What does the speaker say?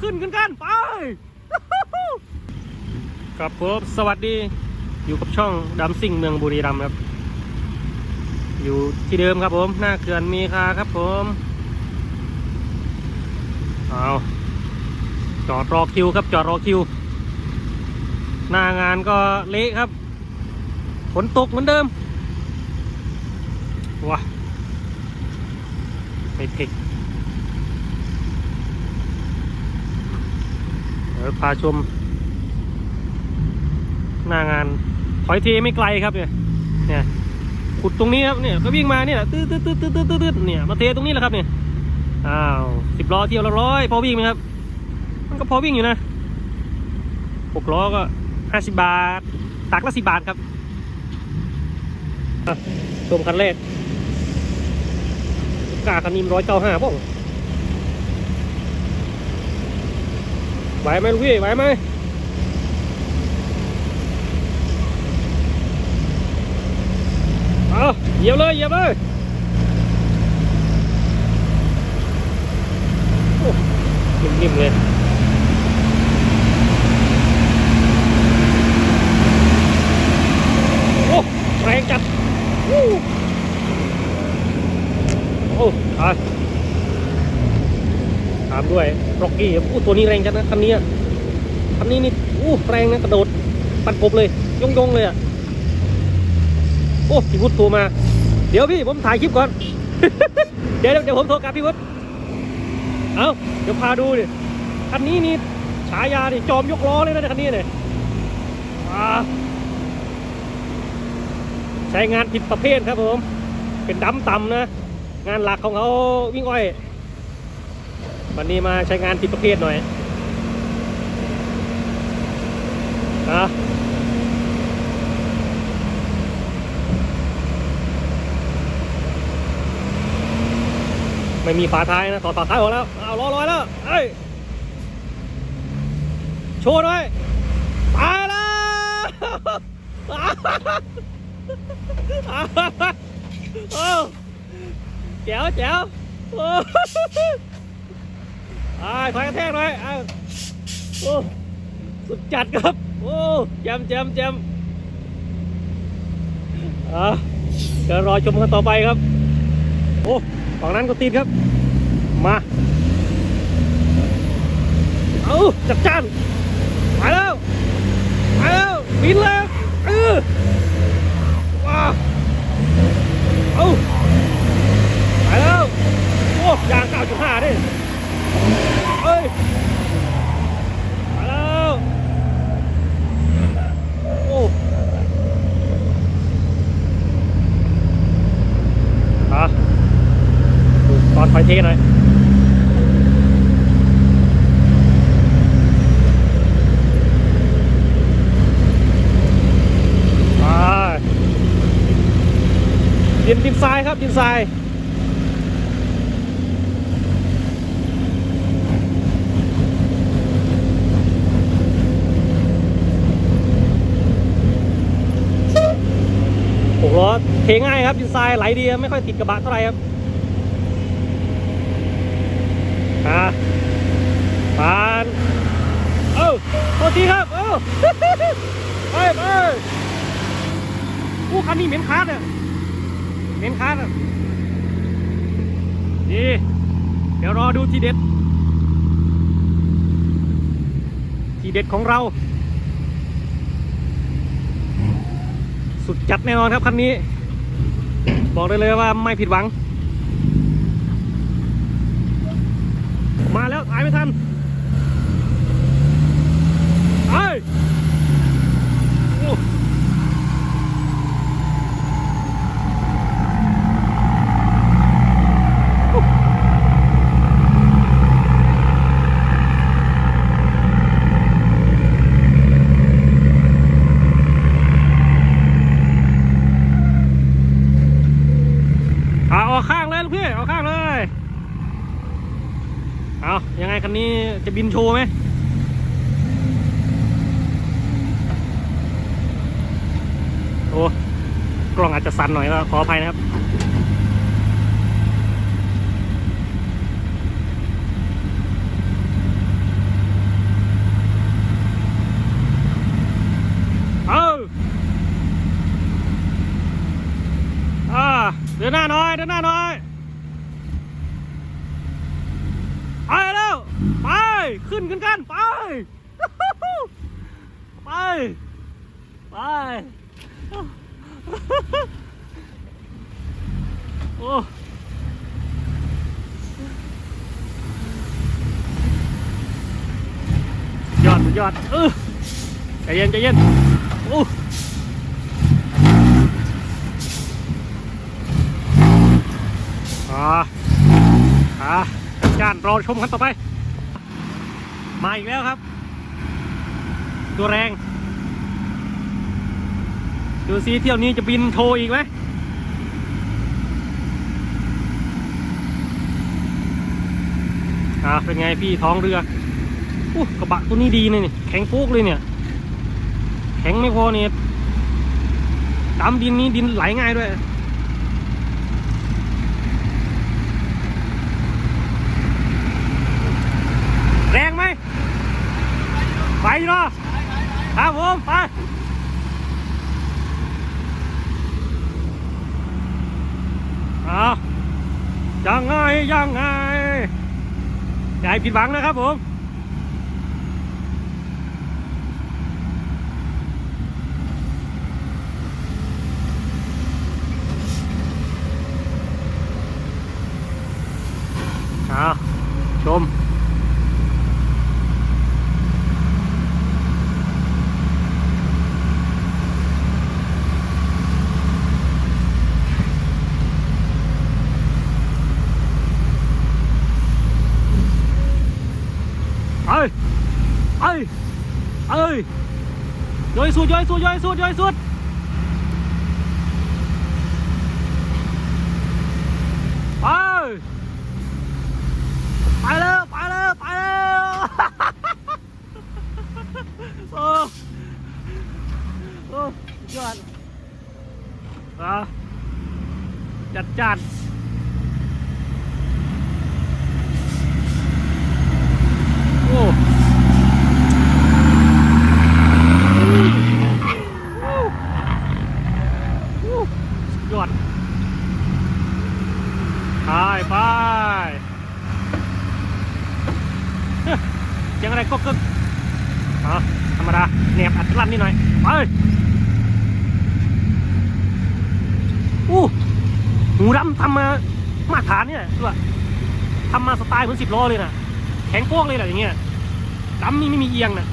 ขึ้นกันกันไป ครับผมสวัสดีอยู่กับช่องดำซิ่งเมืองบุรีรัมย์ครับ อยู่ที่เดิมครับผม หน้าเขื่อนมีคาครับผมเอาจอดรอคิวครับจอดรอคิว หน้างานก็เละครับฝนตกเหมือนเดิมว้าไม่เพ็ก ดี๋ยวพาชม หน้างานถอยเทไม่ไกลครับเนี่ยเนี่ยขุดตรงนี้ครับเนี่ยก็วิ่งมาเนี่ยตื้อตื้อตื้อตื้อตื้อตื้อเนี่ยมาเทตรงนี้แหละครับเนี่ยอ้าวสิบล้อเที่ยวละร้อยพอวิ่งไหมครับ มันก็พอวิ่งอยู่นะหกล้อก็ห้าสิบบาท ตักละสิบบาทครับชมคันแรกกาคันนี้ร้อยเก้าห้าป่ะ ไหวไหมลูกพี่ไหวไหมเอาเหยียบเลยเหยียบเลยนิ่มๆเลยโอ้แรงจัดโอ้โอ้ตายตามด้วยร็อกกี้โอ้ตัวนี้แรงจัดนะคันนี้คันนี้นี่โอ้แรงนะกระโดดปัดกบเลยยงๆเลยอะโอ้พี่วุฒิโทรมา เดี๋ยวพี่ผมถ่ายคลิปก่อน เดี๋ยวเดี๋ยวผมโทรกลับพี่วุฒิเอาเดี๋ยวพาดูดิคันนี้นี่ฉายาดิจอมยกล้อเลยนะคันนี้เนี่ยใช้งานผิดประเภทครับผม เป็นดำต่ำนะ งานหลักของเขาวิ่งอ้อย วันนี้มาใช้งานผิดประเภทหน่อยอะไม่มีฝาท้ายนะถอดฝาท้ายออกแล้ว เอาล้อลอยแล้ว เอ้ย โชว์หน่อยตายแล้วอ้แจ๋วแจ๋วโอ้ ไอ้ถอยกระแทกหน่อยอาโอ้สุดจัดครับ โอ้แจมแจมแจมอะเดี๋ยวรอชมกันต่อไปครับ โอ้ฝั่งนั้นก็ติดครับ มา เอาจัดจ้านไปแล้วไปแล้วบินแล้วเออว้าวเอาไปแล้ว โอ้ยางเก้าจุดห้าดิ เอ้ยไปแล้วโอ้อะดูตอนไฟเทหน่อยอ่าดินดินทรายครับดินทรายหกล้อ เทง่ายครับดินทรายไหลดีไม่ค่อยติดกระบะเท่าไหร่ครับอ่าผ่านเอ้าโทษทีครับเอ้าไปไปผู้คันนี้เหม็นคาดอะเหม็นคาดอะดีเดี๋ยวรอดูทีเด็ด ทีเด็ดของเรา สุดจัดแน่นอนครับคันนี้ บอกได้เลยว่าไม่ผิดหวัง มาแล้วถ่ายไม่ทัน นี้จะบินโชว์ไหมโอ้กล้องอาจจะสั่นหน่อยก็ขออภัยนะครับเดินหน้าน้อย เดินหน้าน้อย ขึ้นกันกันไป ไป ไปโอ้ยอดยอดเออใจเย็นใจเย็นโอ้อ่าอ่าจานรอชมกันต่อไป มาอีกแล้วครับ ตัวแรง ดูซิเที่ยวนี้จะบินโชว์อีกไหมอ่าเป็นไงพี่ท้องเรืออู้กระบะตัวนี้ดีเลยนี่ แข็งโป๊กเลยเนี่ย แข็งไม่พอเนี่ยดำดินนี้ดินไหลง่ายด้วย แรงไหม ไปเนาะครับผมไปเอายังไงยังไงอย่าให้ผิดหวังนะครับผม เอาชม เอ้ยเอ้ยเอ้ย ย่อยสุดย่อยสุดย่อยสุดย่อยสุดไปไปแล้วไปแล้วไปแล้วโอ้โอ้ยอดอะจัดจัดโอ้ สุด ยอดไปไปเฮ้ยเสียังอะไรก็กึกอ๋อธรรมดาเนียบอัดลั่นนิดหน่อยไปอู้หูดำทำมามาตรฐานเนี่ยด้วยทำมาสไตล์เหมือนสิบล้อเลยนะแข็งโป๊กเลยแหละอย่างเงี้ยดำนี่ไม่มีเอียงนะ